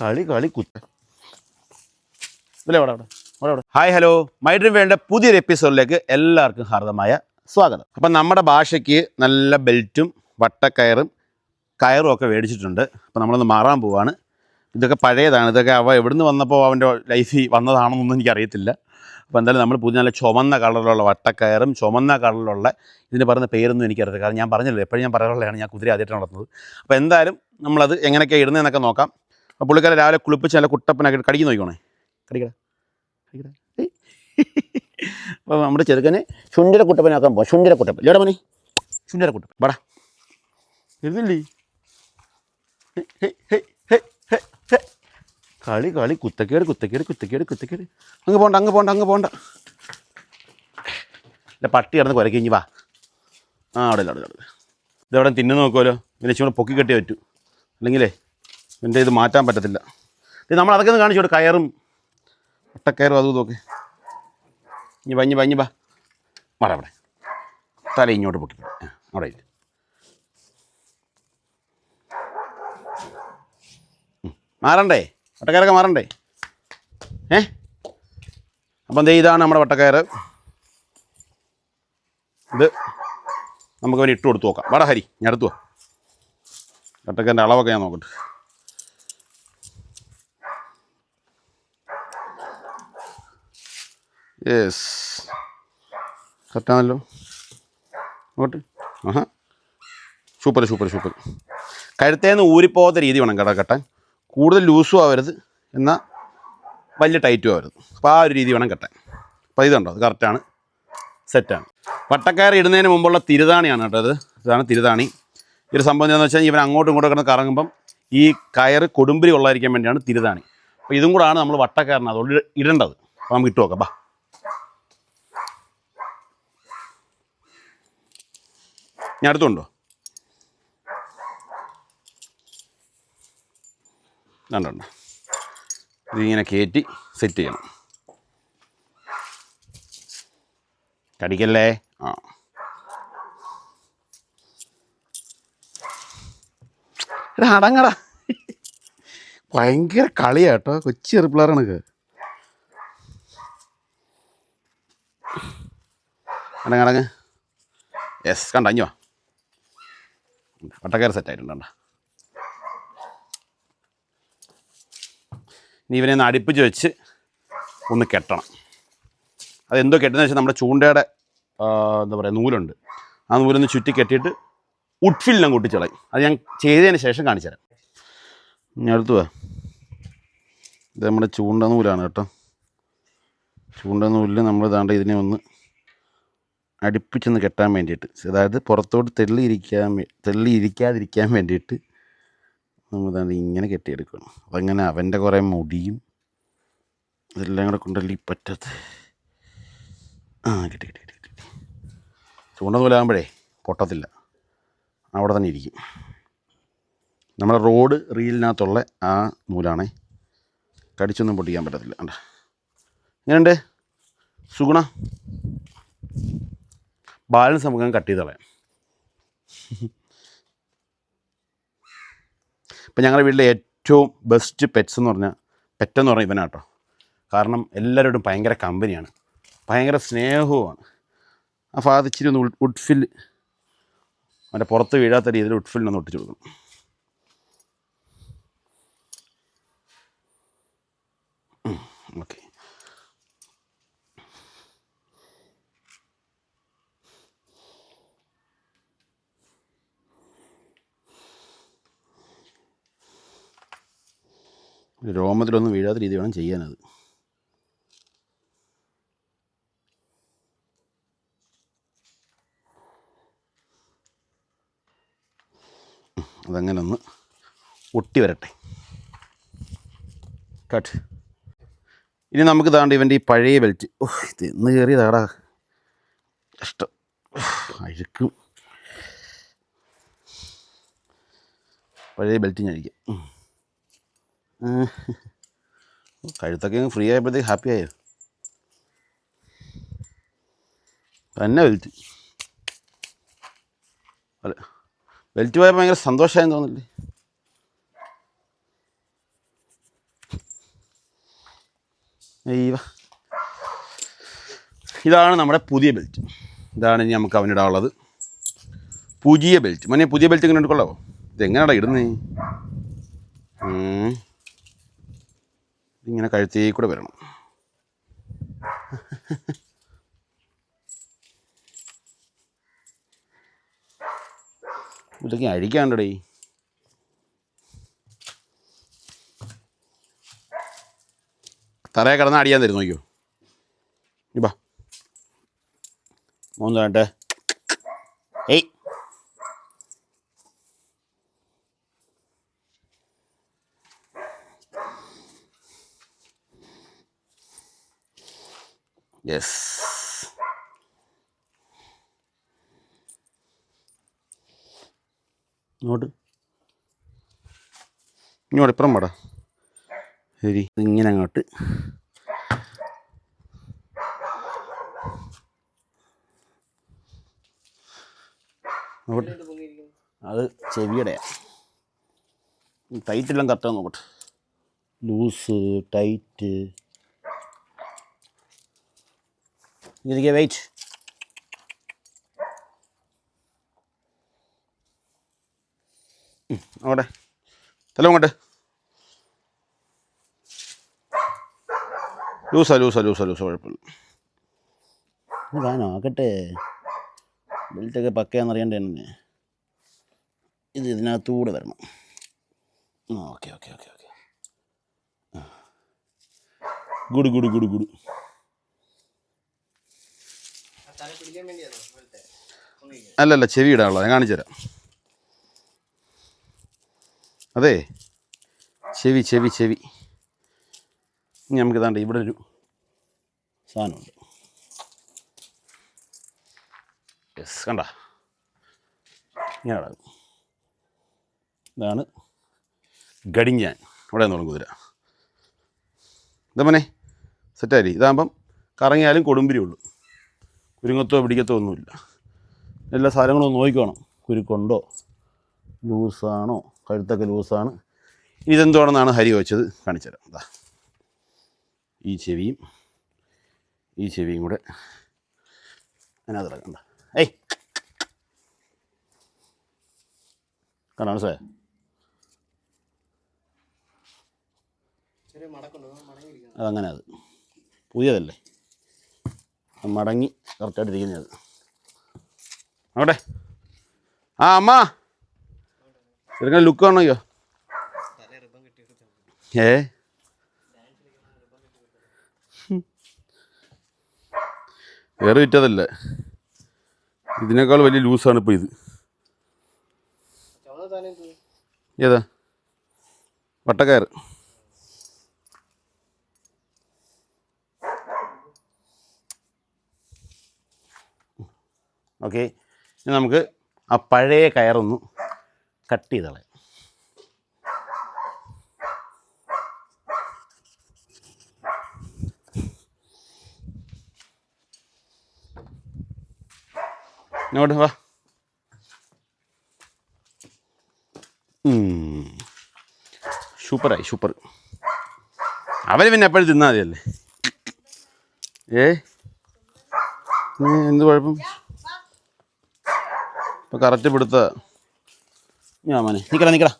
കളി കളി കുത്ത. ഹായ് ഹലോ മൈ ഡ്രീം വേണ്ട പുതിയൊരു എപ്പിസോഡിലേക്ക് എല്ലാവർക്കും ഹാർദമായ സ്വാഗതം. അപ്പം നമ്മുടെ ഭാഷയ്ക്ക് നല്ല ബെൽറ്റും വട്ടക്കയറും കയറും ഒക്കെ മേടിച്ചിട്ടുണ്ട്. അപ്പം നമ്മളൊന്ന് മാറാൻ പോവാണ്. ഇതൊക്കെ പഴയതാണ്. ഇതൊക്കെ അവ എവിടുന്ന് വന്നപ്പോൾ അവന്റെ ലൈഫിൽ വന്നതാണെന്നൊന്നും എനിക്കറിയത്തില്ല. അപ്പോൾ എന്തായാലും നമ്മൾ പുതിയ നല്ല ചുമന്ന കളറിലുള്ള വട്ടക്കയറും ചുമന്ന കളറിലുള്ള ഇതിന് പറയുന്ന പേരൊന്നും എനിക്കറിയത്തില്ല. കാരണം ഞാൻ പറഞ്ഞല്ലോ എപ്പോഴും ഞാൻ പറയാനുള്ളതാണ് ഞാൻ കുതിര ആദ്യമായിട്ട് നടത്തുന്നത് അപ്പോൾ എന്തായാലും നമ്മളത് എങ്ങനെയൊക്കെ ഇടുന്നതെന്നൊക്കെ നോക്കാം. അപ്പോൾ പുള്ളിക്കാരെ രാവിലെ കുളിപ്പിച്ച് നല്ല കുട്ടപ്പനൊക്കെ കടിക്ക് നോക്കിക്കോണേ കടിക്കട കടിക്കട. അപ്പോൾ നമ്മുടെ ചെറുക്കനെ ശുണ്ടര കുട്ടപ്പനാക്കാൻ പോവാം. ശുണ്ടര കുട്ടപ്പൻ. ഇല്ലടാ മണി ശുണ്ടര കുട്ടപ്പൻ. വാടാ. ഇരുന്നില്ലേ ഹേ, ഹേ, ഹേ, ഹേ, ഹേ. കളി കളി. കുത്തക്കേട് കുത്തക്കേട് കുത്തക്കേട് കുത്തക്കേട്. അങ്ങ് പോണ്ട അങ്ങ് പോണ്ട അങ്ങ് പോണ്ട. എന്റെ പട്ടി കിടന്ന് കുരക്കിഞ്ഞി വാ. ആ അവിടെ ഇല്ല അവിടെ ഇതെവിടെ തിന്നു നോക്കുമല്ലോ ഇതിനെ കൂടെ പൊക്കി കെട്ടി പറ്റൂ. അല്ലെങ്കിലേ എന്റെ ഇത് മാറ്റാൻ പറ്റത്തില്ല. ഇത് നമ്മൾ അതൊക്കെ ഒന്ന് കാണിച്ചു കൊടുക്കും കയറും. ഒട്ടക്കയറും അതും ഇതൊക്കെ ഇനി വാ ഇനി വാ ഇനി വാ. മാറാ അവിടെ. തല ഇങ്ങോട്ട് പൊക്കി അവിടെ ഇല്ല മാറണ്ടേ? വട്ടക്കയറൊക്കെ മാറണ്ടേ? ഏ? അപ്പം ദേ ഇതാണ് നമ്മുടെ വട്ടക്കയർ ഇത് നമുക്ക് അവന് ഇട്ട് കൊടുത്തു നോക്കാം. വടഹരി ഹരി ഞാൻ എടുത്തു വട്ടക്കയറിന്റെ അളവൊക്കെ ഞാൻ നോക്കട്ടെ. യെസ് കറക്റ്റാണല്ലോ നോക്കട്ടെ. ആഹാ. Super super super. കഴുത്തേന്ന് ഊരിപ്പോകാത്ത രീതി വേണം കേട്ടോ കെട്ടാൻ. കൂടുതൽ ലൂസും ആവരുത് എന്നാൽ വലിയ ടൈറ്റും ആവരുത്. അപ്പോൾ ആ ഒരു രീതി വേണം കെട്ടാൻ. അപ്പോൾ ഇതുണ്ടോ? അത് കറക്റ്റാണ് സെറ്റാണ് വട്ടക്കയർ ഇടുന്നതിന് മുമ്പുള്ള തിരുതാണിയാണ് കേട്ടോ അത് ഇതാണ് തിരുതാണി. ഈ ഒരു സംഭവം എന്താണെന്ന് വെച്ചാൽ ഇവൻ അങ്ങോട്ടും ഇങ്ങോട്ടും കിടന്ന് കറങ്ങുമ്പം ഈ കയർ കൊടുമ്പിരി ഉള്ളതായിരിക്കാൻ വേണ്ടിയാണ് തിരുതാണി. അപ്പോൾ ഇതും കൂടാണ് നമ്മൾ വട്ടക്കയറിന് അതുകൊണ്ട് ഇടേണ്ടത്. അപ്പോൾ നമുക്ക് ഇട്ട് നോക്കാം ബാ. ഞാൻ അടുത്തുണ്ടോ? കണ്ടുണ്ട് ഇതിങ്ങനെ കയറ്റി സെറ്റ് ചെയ്യണം. കടിക്കല്ലേ? ആ. എടാ അടങ്ങടാ. ഭയങ്കര കളിയാട്ടോ കൊച്ചി ചെറുപ്പിള്ളേരാണ് അടങ്ങടങ്ങ് അടങ്ങ് യെസ് കണ്ട അഞ്ഞോ വട്ടക്കയർ സെറ്റായിട്ടുണ്ട് കണ്ട? ഇനി ഇവനെ ഒന്ന് അടുപ്പിച്ച് വെച്ച് ഒന്ന് കെട്ടണം. അതെന്തോ കെട്ടുന്നത് വെച്ചാൽ നമ്മുടെ ചൂണ്ടയുടെ എന്താ പറയുക നൂലുണ്ട്. ആ നൂലൊന്ന് ചുറ്റി കെട്ടിയിട്ട് ഉഡ്ഫില്ലിനും കൂട്ടിച്ചളയും അത് ഞാൻ ചെയ്തതിന് ശേഷം കാണിച്ചു തരാം. ഞാൻ അടുത്ത് ഇത് നമ്മുടെ ചൂണ്ട നൂലാണ് കേട്ടോ. ചൂണ്ട നൂലിൽ നമ്മൾ ദാണ്ട ഇതിനെ ഒന്ന് അടുപ്പിച്ചൊന്ന് കെട്ടാൻ വേണ്ടിയിട്ട്. അതായത് പുറത്തോട്ട് തെള്ളിയിരിക്കാൻ തെള്ളിയിരിക്കാതിരിക്കാൻ വേണ്ടിയിട്ട് നമ്മൾ ദാണ്ട് ഇങ്ങനെ കെട്ടിയെടുക്കണം അപ്പം അങ്ങനെ അവന്റെ കുറേ മുടിയും ഇതെല്ലാം കൂടെ കൊണ്ടല്ലേ പറ്റത്ത്? ആ കിട്ടി കിട്ടി കിട്ടി കിട്ടി. ചൂണ്ട നൂലാകുമ്പോഴേ പൊട്ടത്തില്ല. അവിടെ തന്നെ ഇരിക്കും. നമ്മുടെ റോഡ് റീലിനകത്തുള്ള ആ നൂലാണേ കടിച്ചൊന്നും പൊട്ടിക്കാൻ പറ്റത്തില്ല. അണ്ട ഇങ്ങനെയുണ്ട് സുഗുണ? ബാലൻസ് നമുക്ക് കട്ട് ചെയ്ത് കളയാം. ഇപ്പം ഞങ്ങളുടെ വീട്ടിലെ ഏറ്റവും ബെസ്റ്റ് പെറ്റ്സ് എന്ന് പറഞ്ഞാൽ പെറ്റെന്ന് പറഞ്ഞാൽ ഇവനാട്ടോ. കാരണം എല്ലാവരോടും ഭയങ്കര കമ്പനിയാണ് ഭയങ്കര സ്നേഹവുമാണ്. ആ ഭാഗത്ത് ഇച്ചിരി ഒന്ന് ഉഡ്- ഉഡ്ഫിൽ അവന്റെ പുറത്ത് വീഴാത്ത രീതിയിൽ ഉഡ്ഫിലിനൊന്ന് ഒട്ടിച്ചു കൊടുക്കണം ഓക്കെ രോമത്തിലൊന്നും വീഴാത്ത രീതി വേണം ചെയ്യാനത് അതങ്ങനെ ഒന്ന് ഒട്ടി വരട്ടെ. കട്ട് ഇനി നമുക്ക് താണ്ട് ഇവന്റെ ഈ പഴയ ബെൽറ്റ് ഓ ഇത് എന്ന് കയറിയതാടാ. കഷ്ടം. അഴുക്കും. പഴയ ബെൽറ്റ് ഞാൻ അഴിക്കാം. കഴുത്തൊക്കെ ഫ്രീ ആയപ്പോഴത്തേക്ക് ഹാപ്പി ആയോ? തന്നെ ബെൽറ്റ് അല്ല ബെൽറ്റ് പോയപ്പോൾ ഭയങ്കര സന്തോഷമായെന്ന് തോന്നില്ലേ അയ്യോ ഇതാണ് നമ്മുടെ പുതിയ ബെൽറ്റ് ഇതാണ് ഇനി നമുക്ക് അവനിടാനുള്ളത്. പുതിയ ബെൽറ്റ് മനെ പുതിയ ബെൽറ്റ് ഇങ്ങനെ എടുക്കൊള്ളാവോ ഇതെങ്ങനെയാടാ ഇടുന്നേ? ഇങ്ങനെ കഴുത്തേ കൂടെ വരണം. ഇതൊക്കെ അഴിക്കാണ്ടടേ. തറയെ കിടന്ന് അടിയാൻ തരും നോക്കിയോ ഇപ്പാ മൂന്ന് വേണ്ടേ ഏയ്. യെസ് ഇങ്ങോട്ട്. ഇങ്ങോട്ട് ഇപ്പുറം പാടാ. ശരി. ഇങ്ങനെ അങ്ങോട്ട്. അങ്ങോട്ട്. അത് ചെവിയുടെയാ ടൈറ്റ് എല്ലാം കറക്റ്റാ നോക്കട്ടെ ലൂസ് ടൈറ്റ് ഇതിലേക്ക് വെയിറ്റ് അവിടെ തല അങ്ങോട്ട്. ലൂസാ ലൂസാ ലൂസാ ലൂസാ കുഴപ്പമില്ല. ഞാനാക്കട്ടെ ബെൽറ്റൊക്കെ പക്കയാണെന്നറിയണ്ടേ എന്നെ ഇത് ഇതിനകത്തൂടെ വരണം. Okay okay okay okay. Good good good good തല പിടിക്കാൻ വേണ്ടിയാണോ ഇവിടുത്തെ ഒന്നിരിക്കുന്നത് അല്ലല്ല ചെവി ഇടാനുള്ള ഞാൻ കാണിച്ചു തരാം. അതെ ചെവി ചെവി ചെവി. നമുക്ക് ഇതാണ്ട് ഇവിടെ ഒരു സാധനമുണ്ട്. യെസ് കണ്ട? ഇങ്ങനെ ഇടാം. ഇതാണ് ഗടിഞ്ഞാൻ. ഇവിടെ നിന്ന് കുതിര. ഇതാ മോനെ സെറ്റായി ഇതാകുമ്പം കറങ്ങിയാലും കൊടുമ്പിരി ഉള്ളൂ. കുരുങ്ങത്തോ പിടിക്കത്തോ ഒന്നുമില്ല. എല്ലാ സാധനങ്ങളും ഒന്ന് നോക്കിക്കോണം. കുരുക്കുണ്ടോ? ലൂസാണോ? കഴുത്തൊക്കെ ലൂസാണ്. ഇതെന്തുവാണെന്നാണ് ഹരി വെച്ചത് കാണിച്ചു തരാം. അതാ ഈ ചെവിയും ഈ ചെവിയും കൂടെ അതിനകത്ത് ഇറക്കണ്ട ഏയ്! കാണാണ് സാർ അതങ്ങനെ അത് പുതിയതല്ലേ? മടങ്ങി കറക്റ്റായിട്ടിരിക്കുന്നത് ഇരിക്കുന്നത് നോക്കട്ടെ. ആ അമ്മ. ചെറുക്കൻ ലുക്ക് കാണോ ഏ? വേറെ വിറ്റതല്ല. ഇതിനേക്കാൾ വലിയ ലൂസാണ് ഇപ്പോൾ ഇത്. ഏതാ? വട്ടക്കയർ ഓക്കെ? ഇനി നമുക്ക് ആ പഴയ കയറൊന്ന് കട്ട് ചെയ്ത് കളയാം ഇങ്ങോട്ട് വാ. സൂപ്പറായി സൂപ്പർ. അവർ പിന്നെ എപ്പോഴും തിന്നാൽ മതിയല്ലേ? ഏ എന്ത് കുഴപ്പം? ഇപ്പം കറക്റ്റ് പിടുത്ത. ഞാൻ മോനെ. നിക്കടാ നിക്കടാ.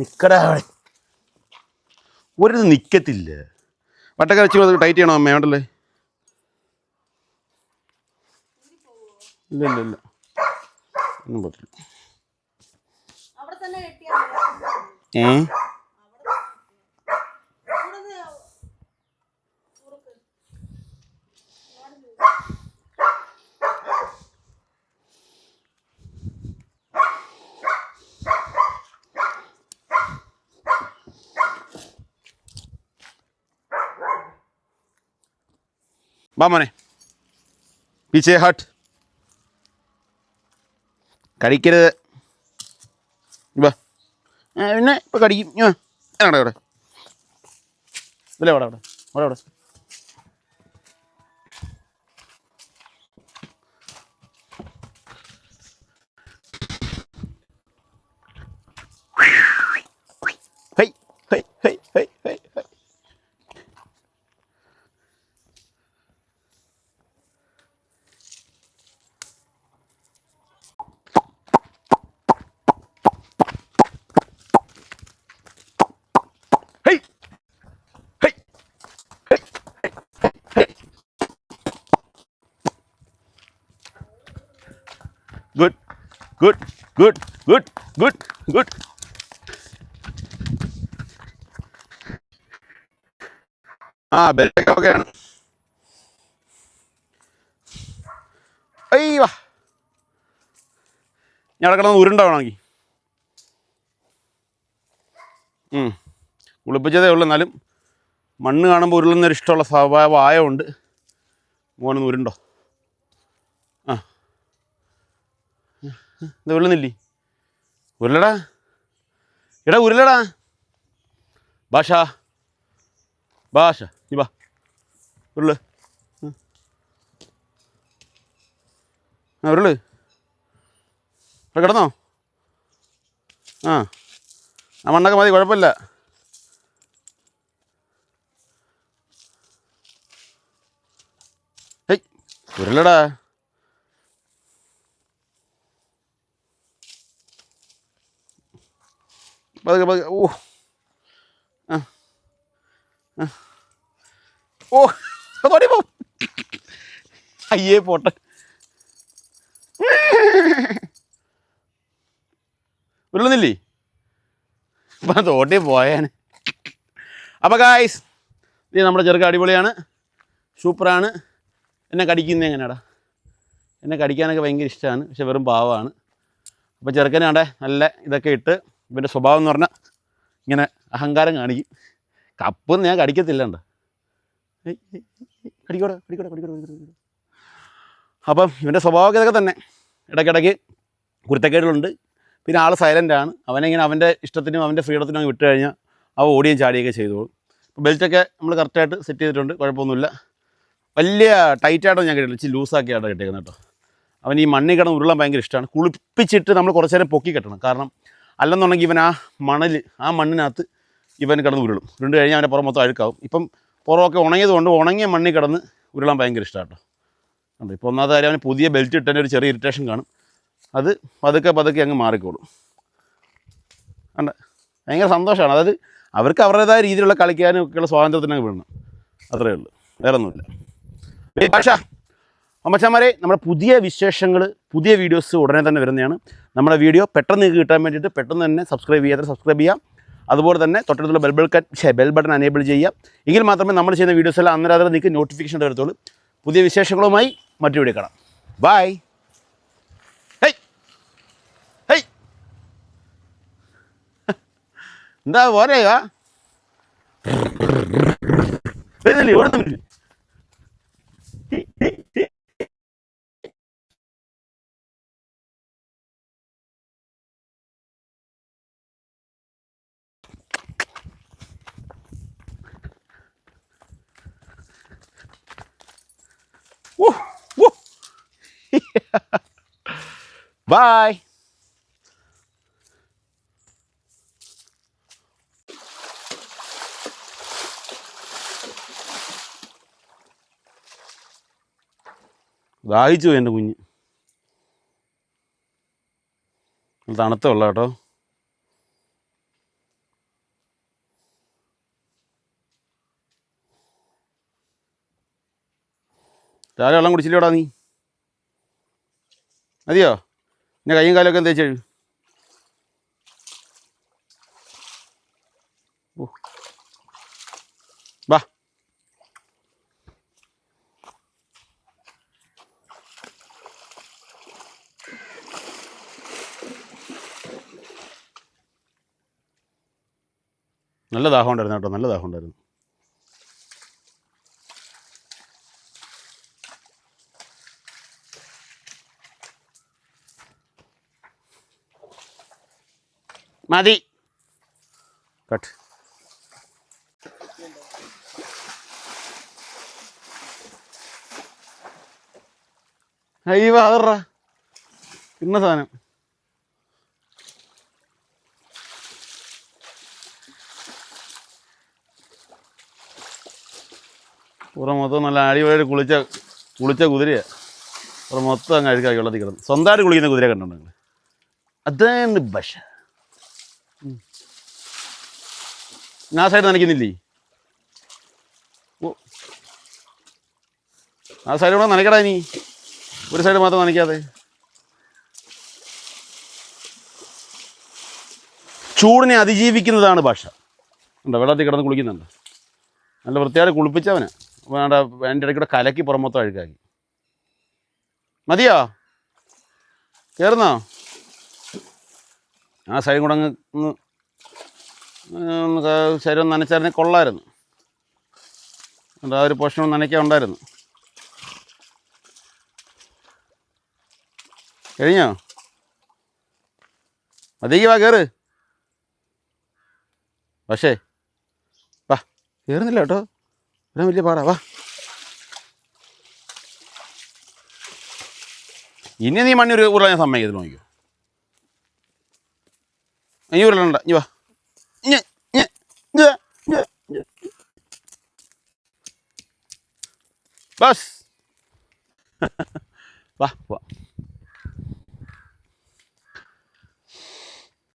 നിക്കടാ അവിടെ ഒരു നിക്കത്തില്ല. വട്ടക്ക വെച്ച് ടൈറ്റ് ചെയ്യണോ അമ്മ? വേണ്ടല്ലേ? ഇല്ല ഇല്ല ഇല്ല. ഒന്നും പറ്റില്ല. ഏ? വാ മോനെ. हट ഹട്ട് കഴിക്കരുത് വാ. പിന്നെ ഇപ്പോൾ കടിക്കും. ഞാൻ അവിടെ അവിടെ. ഇല്ല അവിടെ അവിടെ. അവിടെ അവിടെ Hey, hey, hey, hey. Good good good good good ആ ബെല്ലൊക്കെ ഓക്കെയാണ് അയ്യോ ഞാൻ കിടന്ന് ഉരുണ്ടാവണമെങ്കിൽ. കുളിപ്പിച്ചതേ ഉള്ളൂ എന്നാലും മണ്ണ് കാണുമ്പോൾ ഉരുളുന്നൊരു ഇഷ്ടമുള്ള സ്വഭാവം ആയതുകൊണ്ട് മോനൊന്ന് ഉരുണ്ടോ? എന്താ ഉരുളുന്നില്ലേ? ഉരുളടാ. എടാ ഉരുളടാ. ഭാഷ ഭാഷ നീ വാ. ഉരുൾ. ആ ഉരുൾ. അവിടെ കിടന്നോ? ആ. ആ മണ്ണൊക്കെ മതി കുഴപ്പമില്ല. ഹേയ് ഉരുളടാ. പതുക്കെ പതുക്കെ. ഓ ആ. ഓ തോടി പോ. അയ്യേ പോട്ടെ. ഉരുളുന്നില്ലേ? ഇപ്പം തോട്ടി പോയാണ് അപ്പോൾ ഗായ്സ് ഇത് നമ്മുടെ ചെറുക്ക അടിപൊളിയാണ്. സൂപ്പറാണ്. എന്നെ കടിക്കുന്നത് എങ്ങനെയാടാ? എന്നെ കടിക്കാനൊക്കെ ഭയങ്കര ഇഷ്ടമാണ്. പക്ഷെ വെറും പാവമാണ്. അപ്പോൾ ചെറുക്കനാണ്ടെ നല്ല ഇതൊക്കെ ഇട്ട് ഇവന്റെ സ്വഭാവം എന്ന് പറഞ്ഞാൽ ഇങ്ങനെ അഹങ്കാരം കാണിക്കും. കപ്പൊന്നും ഞാൻ കടിക്കത്തില്ലണ്ട്. കടിക്കോടെ കടിക്കോടെ കടിക്കോടെ അപ്പം ഇവന്റെ സ്വഭാവമൊക്കെ ഇതൊക്കെ തന്നെ. ഇടയ്ക്കിടയ്ക്ക് കുരുത്തക്കേടുകളുണ്ട്. പിന്നെ ആൾ സൈലന്റ് ആണ്. അവനെങ്ങനെ അവന്റെ ഇഷ്ടത്തിനും അവന്റെ ഫ്രീഡത്തിനും അങ്ങ് വിട്ട് കഴിഞ്ഞാൽ അവ ഓടിയും ചാടിയൊക്കെ ചെയ്തോളും. അപ്പോൾ ബെൽറ്റൊക്കെ നമ്മൾ കറക്റ്റായിട്ട് സെറ്റ് ചെയ്തിട്ടുണ്ട്. കുഴപ്പമൊന്നുമില്ല. വലിയ ടൈറ്റായിട്ടോ ഞാൻ കിട്ടില്ല ഇച്ചിരി ലൂസാക്കിയാണ് കിട്ടിയേക്കുന്നത് കേട്ടോ. അവൻ ഈ മണ്ണിൽ കിടന്ന് ഉരുളാൻ ഭയങ്കര ഇഷ്ടമാണ്. കുളിപ്പിച്ചിട്ട് നമ്മൾ കുറച്ച് നേരം പൊക്കി കെട്ടണം. കാരണം അല്ലെന്നുണ്ടെങ്കിൽ ഇവൻ ആ മണൽ ആ മണ്ണിനകത്ത് ഇവൻ കിടന്ന് ഉരുളും. ഉരുണ്ട് കഴിഞ്ഞാൽ അവന്റെ പുറം മൊത്തം അഴുക്കാവും. ഇപ്പം പുറമൊക്കെ ഉണങ്ങിയത് കൊണ്ട് ഉണങ്ങിയ മണ്ണിൽ കിടന്ന് ഉരുളാൻ ഭയങ്കര ഇഷ്ടമാണ് കേട്ടോ ഇപ്പോൾ ഒന്നാമത്തെ കാര്യം അവന് പുതിയ ബെൽറ്റ് ഇട്ടതിന്റെ ഒരു ചെറിയ ഇറിറ്റേഷൻ കാണും. അത് പതുക്കെ പതുക്കെ അങ്ങ് മാറിക്കോളും. ഉണ്ട് ഭയങ്കര സന്തോഷമാണ്. അതായത് അവർക്ക് അവരുടേതായ രീതിയിലുള്ള കളിക്കാനും ഒക്കെയുള്ള സ്വാതന്ത്ര്യത്തിനൊക്കെ വിടണം. അത്രയേ ഉള്ളൂ. വേറെ ഒന്നുമില്ല ഭാഷ അമ്മച്ചന്മാരെ നമ്മുടെ പുതിയ വിശേഷങ്ങൾ പുതിയ വീഡിയോസ് ഉടനെ തന്നെ വരുന്നതാണ്. നമ്മുടെ വീഡിയോ പെട്ടെന്ന് നിങ്ങൾക്ക് കിട്ടാൻ വേണ്ടിയിട്ട് പെട്ടെന്ന് തന്നെ സബ്സ്ക്രൈബ് ചെയ്യാതെ സബ്സ്ക്രൈബ് ചെയ്യാം. അതുപോലെ തന്നെ തൊട്ടടുത്തുള്ള ബെൽ ബൾക്കൻ ബെൽ ബട്ടൺ അനേബിൾ ചെയ്യുക എങ്കിൽ മാത്രമേ നമ്മൾ ചെയ്യുന്ന വീഡിയോസ് എല്ലാം അന്നേരം അതിൽ നിങ്ങൾക്ക് നോട്ടിഫിക്കേഷൻ എടുത്തോളൂ പുതിയ വിശേഷങ്ങളുമായി മറ്റു വീഡിയോ കാണാം. ബൈ ഹേയ് ഹേയ് എന്താ പോരെയാ വരുന്നില്ലേ ഓടുന്നില്ലേ Woo! Woo! Bye. ദാഹിച്ചു പോയി എന്റെ കുഞ്ഞ് തണുത്ത വെള്ളം കേട്ടോ രാവിലെ വെള്ളം കുടിച്ചില്ലേടാ നീ? മതിയോ? പിന്നെ കയ്യും കാലൊക്കെ തേച്ച് കഴിയും ഓ. വാ. നല്ല ദാഹം ഉണ്ടായിരുന്നു കേട്ടോ നല്ല ദാഹം ഉണ്ടായിരുന്നു. മതി. കട്ട്. അയ്യോ ഇന്ന സാധനം. ഇവിടെ മൊത്തം നല്ല അടിപൊളി കുളിച്ച കുളിച്ച കുതിരയാണ് ഇവിടെ മൊത്തം അങ്ങ് അഴുക്കാക്കി വെള്ളത്തിൽ കിടന്നു. സ്വന്തമായിട്ട് കുളിക്കുന്ന കുതിര കണ്ടിട്ടുണ്ട് അതാണ് ഭക്ഷണം ആ സൈഡ് നനയ്ക്കുന്നില്ലേ ആ സൈഡ് കൂടെ നനയ്ക്കടാ ഇനി. ഒരു സൈഡ് മാത്രം നനയ്ക്കാതെ. ചൂടിനെ അതിജീവിക്കുന്നതാണ് ഭാഷ. ഉണ്ടോ വെള്ളത്തിൽ കിടന്ന് കുളിക്കുന്നുണ്ട്. നല്ല വൃത്തിയായിട്ട് കുളിപ്പിച്ചവന്. വേണ്ട എന്റെ ഇടയ്ക്കൂടെ കലക്കി പുറം മൊത്തം അഴുക്കാക്കി. മതിയോ? കയറുന്നോ ആ സൈഡ് കൂടെ അങ്ങ് ശരീരം നനച്ചായിരുന്നെ കൊള്ളായിരുന്നു. ഉണ്ട്, ആ ഒരു പോഷണം നനയ്ക്കാൻ ഉണ്ടായിരുന്നു. കഴിഞ്ഞോ? മതിക്ക് വാ കയറ് പക്ഷേ വാ കയറുന്നില്ല കേട്ടോ. വരാൻ വലിയ പാടാ വാ. ഇനി നീ മണ്ണി ഒരു ഉരുളാൻ സമ്മതിക്കത്തില്ല നോക്കിയോ ഇനി ഉരുളണ്ട ഇനി വാ. ബസ് വാ വാ